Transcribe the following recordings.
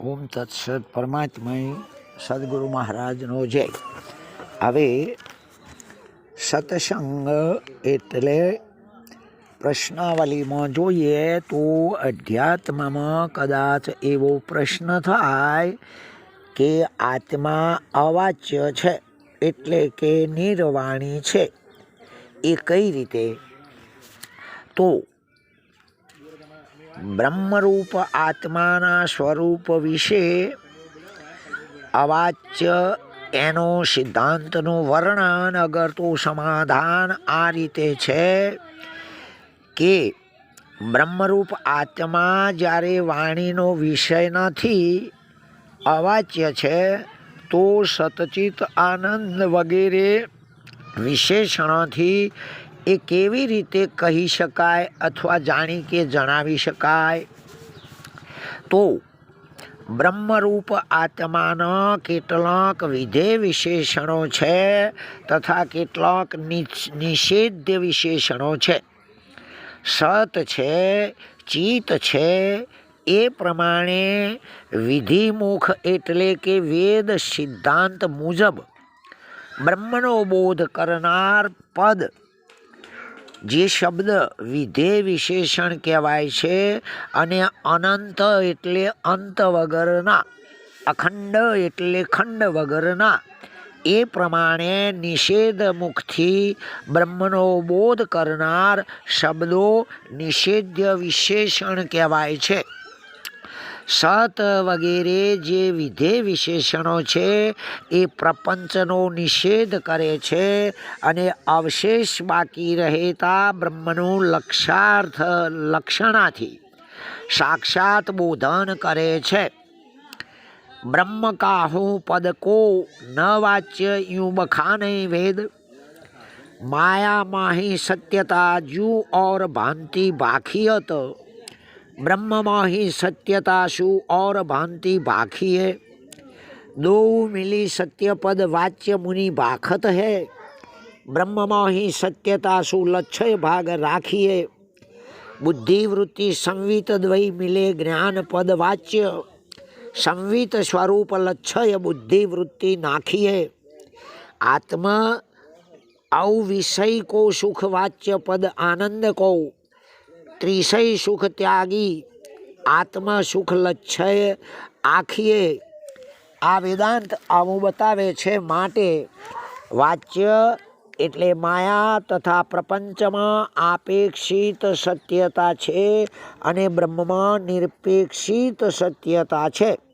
ઓમ તત્સત પરમાત્મય સદગુરુ મહારાજનો જય. હવે સત્સંગ એટલે પ્રશ્નાવલીમાં જોઈએ તો અધ્યાત્મમાં કદાચ એવો પ્રશ્ન થાય કે આત્મા અવાચ્ય છે એટલે કે નિર્વાણી છે. એ કઈ રીતે? તો બ્રહ્મરૂપ આત્માના સ્વરૂપ વિશે અવાચ્ય એનો સિદ્ધાંતનું વર્ણન અગર તો સમાધાન આ રીતે છે કે બ્રહ્મરૂપ આત્મા જ્યારે વાણીનો વિષય નથી, અવાચ્ય છે, તો સતચિત આનંદ વગેરે વિશેષણોથી એ કેવી રીતે કહી શકાય અથવા જાણી કે જણાવી શકાય? તો, બ્રહ્મરૂપ આત્માના કેટલાક વિધેય વિશેષણો છે તથા કેટલાક નિષ- નિષેધ્ય વિશેષણો છે. સત છે ચિત છે, એ પ્રમાણે વિધિમુખ એટલે કે વેદ સિદ્ધાંત મુજબ બ્રહ્મનો બોધ કરનાર પદ જે શબ્દ વિધેય વિશેષણ કહેવાય છે અને અનંત એટલે અંત વગરના, અખંડ એટલે ખંડ વગરના, એ પ્રમાણે નિષેધ મુખથી બ્રહ્મનો બોધ કરનાર શબ્દો નિષેધ્ય વિશેષણ કહેવાય છે. સત વગેરે જે વિધેય વિશેષણો છે, એ પ્રપંચનો નિષેધ કરે છે અને અવશેષ બાકી રહેતા બ્રહ્મનું લક્ષાર્થ લક્ષણાથી સાક્ષાત બોધન કરે છે. બ્રહ્મ કાહુ પદ કો ન વાચ્ય યુમખાને વેદ. માયા માહી સત્યતા જુ ઓર ભાંતિ ભાખિયત બ્રહ્મમાહી સત્યતા શું ઓર ભાંતિ ભાખીએ. દો મિલી સત્યપદ વાચ્ય મુનિ ભાખત હે. બ્રહ્મમાહી સત્યતા શું લચ્છય ભાગ રાખીએ. બુદ્ધિવૃત્તિ સંવિત દ્વય મિલે જ્ઞાન પદ વાચ્ય. સંવિત સ્વરૂપ લચ્છય બુદ્ધિવૃત્તિ નાખીએ. આત્મા અવિષય કો સુખ વાચ્ય પદ આનંદ કહું ત્રિષય સુખ ત્યાગી આત્મા સુખ લચ્છય આખીએ. આ વેદાંત આવું બતાવે છે માટે વાચ્ય એટલે માયા તથા પ્રપંચમાં આપેક્ષિત સત્યતા છે અને બ્રહ્મમાં નિરપેક્ષિત સત્યતા છે.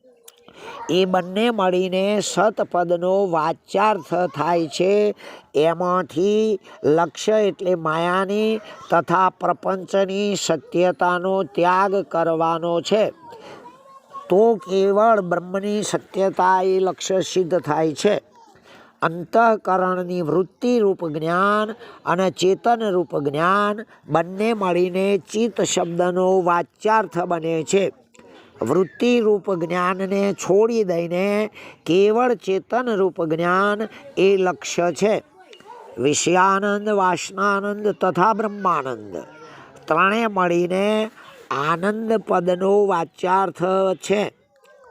એ બંને મળીને સતપદનો વાચ્યાર્થ થાય છે. એમાંથી લક્ષ્ય એટલે માયાની તથા પ્રપંચની સત્યતાનો ત્યાગ કરવાનો છે. તો કેવળ બ્રહ્મની સત્યતા એ લક્ષ્ય સિદ્ધ થાય છે. અંતઃકરણની વૃત્તિ રૂપ જ્ઞાન અને ચેતન રૂપ જ્ઞાન બંને મળીને ચિત્ત શબ્દનો વાચ્યાર્થ બને છે. વૃત્તિ રૂપ જ્ઞાનને છોડી દઈને કેવળ ચેતન રૂપ જ્ઞાન એ લક્ષ્ય છે. વિષયાનંદ, વાસનાનંદ તથા બ્રહ્માનંદ ત્રણે મળીને આનંદ પદનો વાચ્યાર્થ છે.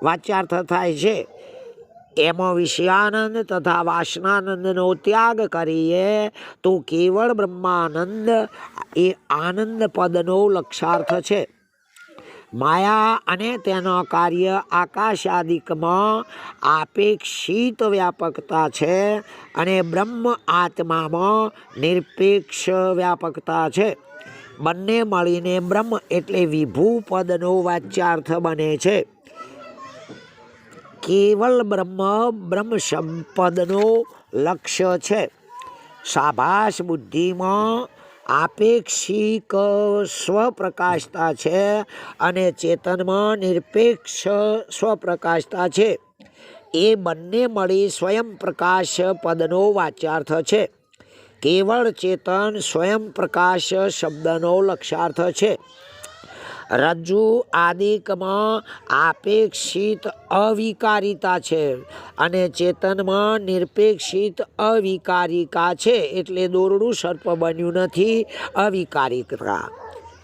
વાચ્યાર્થ થાય છે. એમાં વિષયાનંદ તથા વાસનાનંદનો ત્યાગ કરીએ તો કેવળ બ્રહ્માનંદ એ આનંદ પદનો લક્ષાર્થ છે. માયા અને તેનો કાર્ય આકાશાદિકમાં આપેક્ષિત વ્યાપકતા છે અને બ્રહ્મ આત્મામાં નિરપેક્ષ વ્યાપકતા છે. બંને મળીને બ્રહ્મ એટલે વિભૂ પદનો વાચ્યાર્થ બને છે. કેવલ બ્રહ્મ બ્રહ્મ સંપદનો લક્ષ્ય છે. સાભાસ બુદ્ધિમાં આપેક્ષિક સ્વપ્રકાશતા છે અને ચેતનમાં નિરપેક્ષ સ્વપ્રકાશતા છે. એ બંને મળી સ્વયં પ્રકાશ પદનો વાચ્યાર્થ છે. કેવળ ચેતન સ્વયં પ્રકાશ શબ્દનો લક્ષાર્થ છે. રજ્જુ આદિકમાં આપેક્ષિત અવિકારિતા છે અને ચેતનમાં નિરપેક્ષિત અવિકારિકા છે એટલે દોરડું સર્પ બન્યું નથી અવિકારિકતા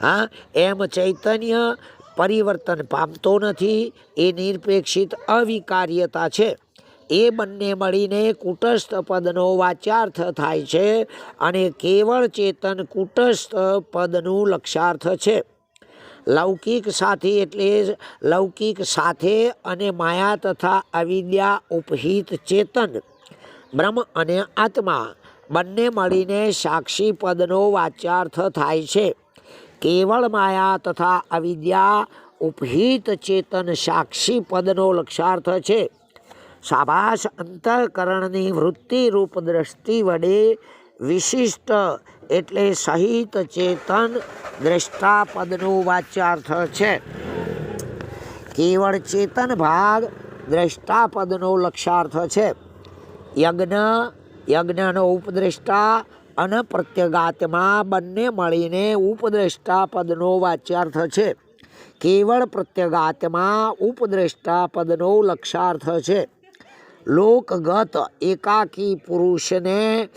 હા, એમ ચૈતન્ય પરિવર્તન પામતો નથી, એ નિરપેક્ષિત અવિકાર્યતા છે. એ બંને મળીને કુટસ્થ પદનો વાચ્યાર્થ થાય છે અને કેવળ ચેતન કુટસ્થ પદનું લક્ષાર્થ છે. લૌકિક સાથી એટલે લૌકિક સાથે અને માયા તથા અવિદ્યા ઉપહિત ચેતન, બ્રહ્મ અને આત્મા બંને મળીને સાક્ષી પદનો વાચ્યાર્થ થાય છે. કેવળ માયા તથા અવિદ્યા ઉપહિત ચેતન સાક્ષી પદનો લક્ષાર્થ છે. સાભાસ અંતઃકરણની વૃત્તિરૂપ દ્રષ્ટિ વડે વિશિષ્ટ એટલે સહિત ચેતન દ્રષ્ટા વાચ્યાર્થ છે. કેવળ ચેતન ભાગ દ્રષ્ટા પદનો લક્ષાર્થ છે. યજ્ઞ, યજ્ઞનો ઉપદ્રષ્ટા અને પ્રત્યગાત્મા બંને મળીને ઉપદ્રષ્ટા પદનો વાચ્યાર્થ છે. કેવળ પ્રત્યગાત્મા ઉપદ્રષ્ટા પદનો લક્ષાર્થ છે. લોકગત એકાકી પુરુષને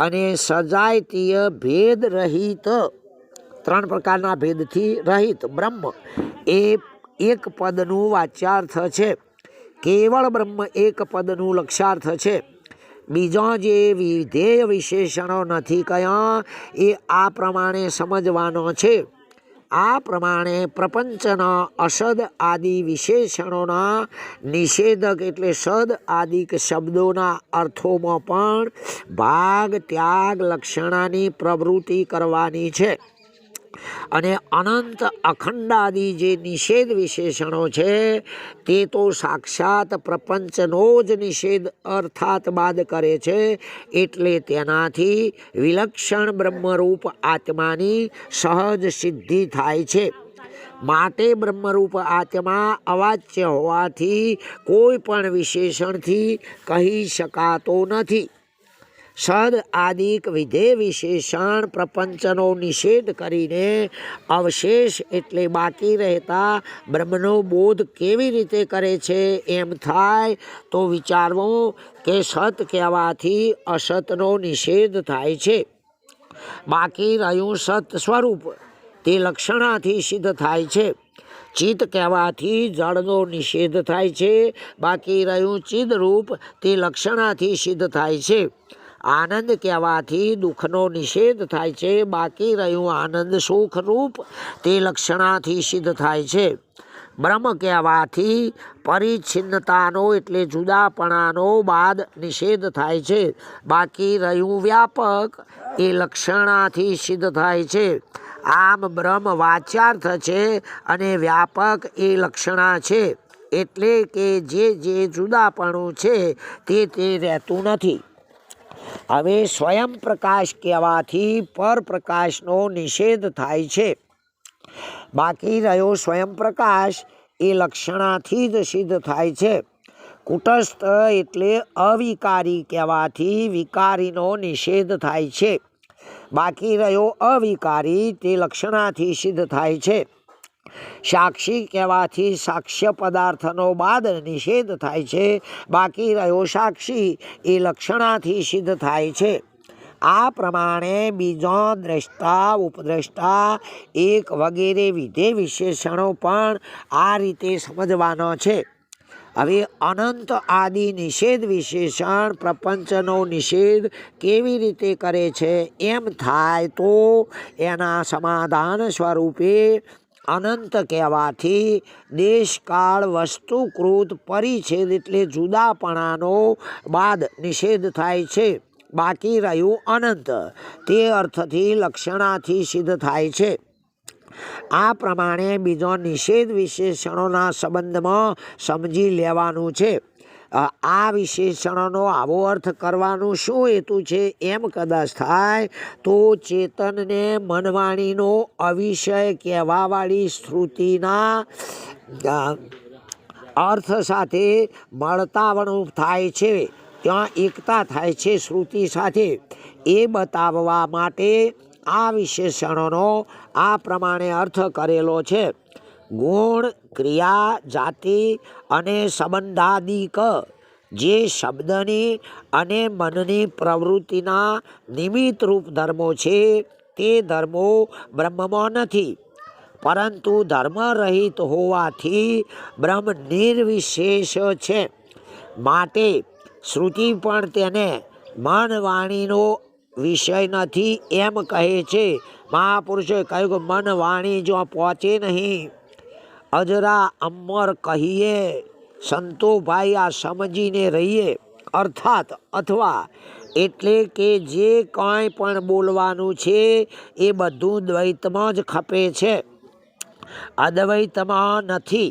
અને સજાતીય ભેદ રહિત, ત્રણ પ્રકારના ભેદથી રહિત બ્રહ્મ. એ એક પદનું વાચ્યાર્થ છે. કેવળ બ્રહ્મ એક પદનું લક્ષ્યાર્થ છે. બીજા જે વિધેય વિશેષણો નથી કયા, એ આ પ્રમાણે સમજવાનો છે. આ પ્રમાણે પ્રપંચના અસદ આદિ વિશેષણોના નિષેધક એટલે સદ આદિક શબ્દોના અર્થોમાં પણ ભાગ, ત્યાગ, લક્ષણાની પ્રવૃત્તિ કરવાની છે. અને અનંત અખંડાદી જે નિષેધ વિશેષણો છે, તે તો સાક્ષાત પ્રપંચનો જ નિષેધ અર્થાત બાદ કરે છે, એટલે તેનાથી વિલક્ષણ બ્રહ્મરૂપ આત્માની સહજ સિદ્ધિ થાય છે. માટે બ્રહ્મરૂપ આત્મા અવાચ્ય હોવાથી કોઈ પણ વિશેષણથી કહી શકાતો નથી. સદ આદિક વિધેય વિશેષણ પ્રપંચનો નિષેધ કરીને અવશેષ એટલે બાકી રહેતા બ્રહ્મનો બોધ કેવી રીતે કરે છે એમ થાય તો વિચારવું કે સત કહેવાથી અસતનો નિષેધ થાય છે. બાકી રહ્યું સત સ્વરૂપ તે લક્ષણાથી સિદ્ધ થાય છે. ચિત્ત કહેવાથી જળનો નિષેધ થાય છે. બાકી રહ્યું ચિદરૂપ તે લક્ષણાથી સિદ્ધ થાય છે. આનંદ કહેવાથી દુઃખનો નિષેધ થાય છે, બાકી રહ્યું આનંદ સુખરૂપ તે લક્ષણાથી સિદ્ધ થાય છે. બ્રહ્મ કહેવાથી પરિચ્છિન્નતાનો એટલે જુદાપણાનો બાદ નિષેધ થાય છે, બાકી રહ્યું વ્યાપક એ લક્ષણાથી સિદ્ધ થાય છે. આમ બ્રહ્મ વાચ્યાર્થ છે અને વ્યાપક એ લક્ષણા છે, એટલે કે જે જે જુદાપણું છે તે તે રહેતું નથી. હવે સ્વયં પ્રકાશ કહેવાથી પરપ્રકાશનો નિષેધ થાય છે. બાકી રહ્યો સ્વયં પ્રકાશ એ લક્ષણાથી જ સિદ્ધ થાય છે. કુટસ્થ એટલે અવિકારી કહેવાથી વિકારીનો નિષેધ થાય છે. બાકી રહ્યો અવિકારી તે લક્ષણાથી સિદ્ધ થાય છે. સાક્ષી કહેવાથી સાક્ષ્ય પદાર્થનો બાદ નિષેધ થાય છે. બાકી રહ્યો સાક્ષી એ લક્ષણાથી સિદ્ધ થાય છે. આ પ્રમાણે બીજો દ્રષ્ટા, ઉપદ્રષ્ટા, એક વગેરે વિધે વિશેષણો પણ આ રીતે સમજવાનો છે. હવે અનંત આદિ નિષેધ વિશેષણ પ્રપંચનો નિષેધ કેવી રીતે કરે છે? એમ થાય તો એના સમાધાન સ્વરૂપે અનંત કહેવાથી દેશકાળ વસ્તુકૃત પરિચ્છેદ એટલે જુદાપણાનો બાદ નિષેધ થાય છે. બાકી રહ્યું અનંત. તે અર્થથી લક્ષણાથી સિદ્ધ થાય છે. આ પ્રમાણે બીજો નિષેધ વિશેષણોના સંબંધમાં સમજી લેવાનું છે. આ વિશેષણનો આવો અર્થ કરવાનું શું હેતુ છે? એમ કદાચ થાય તો ચેતનને મનવાણીનો અવિષય કહેવાવાળી શ્રુતિના અર્થ સાથે મળતાવણું થાય છે. ત્યાં એકતા થાય છે શ્રુતિ સાથે. એ બતાવવા માટે આ વિશેષણોનો આ પ્રમાણે અર્થ કરેલો છે. ગુણ ક્રિયા, જાતિ અને સંબંધાદિક, જે શબ્દની અને મનની પ્રવૃત્તિના નિમિત્ત રૂપ ધર્મો છે, તે ધર્મો બ્રહ્મમાં નથી. પરંતુ ધર્મરહિત હોવાથી બ્રહ્મ નિર્વિશેષ છે. માટે શ્રુતિ પણ તેને મન વાણીનો વિષય નથી એમ કહે છે. મહાપુરુષોએ કહ્યું કે મન વાણી જો પહોંચે નહીં અજરા અમર કહીએ સંતો ભાઈ આ સમજીને રહીએ. અર્થાત અથવા એટલે કે જે કાંઈ પણ બોલવાનું છે એ બધું દ્વૈતમાં જ ખપે છે. અદ્વૈતમાં નથી.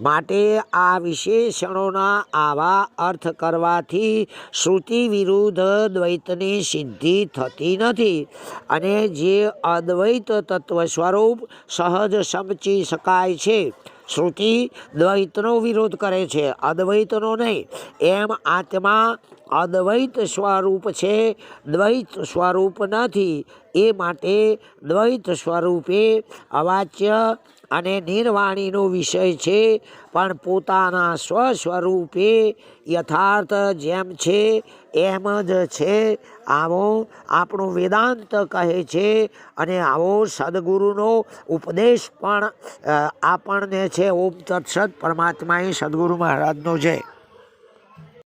માટે આ વિશેષણોના આવા અર્થ કરવાથી શ્રુતિ વિરુદ્ધ દ્વૈતની સિદ્ધિ થતી નથી અને જે અદ્વૈત તત્વ સ્વરૂપ સહજ સમજી શકાય છે. શ્રુતિ દ્વૈતનો વિરોધ કરે છે, અદ્વૈતનો નહીં, એમ આત્મા અદ્વૈત સ્વરૂપ છે, દ્વૈત સ્વરૂપ નથી. એ માટે દ્વૈત સ્વરૂપે અવાચ્ય અને નિર્વાણીનો વિષય છે, પણ પોતાના સ્વ સ્વરૂપે યથાર્થ જેમ છે, એમ જ છે. આવો આપણો વેદાંત કહે છે અને આવો સદગુરુનો ઉપદેશ પણ આપણને છે. ઓમ તત્સદ પરમાત્મા એ સદગુરુ મહારાજનો છે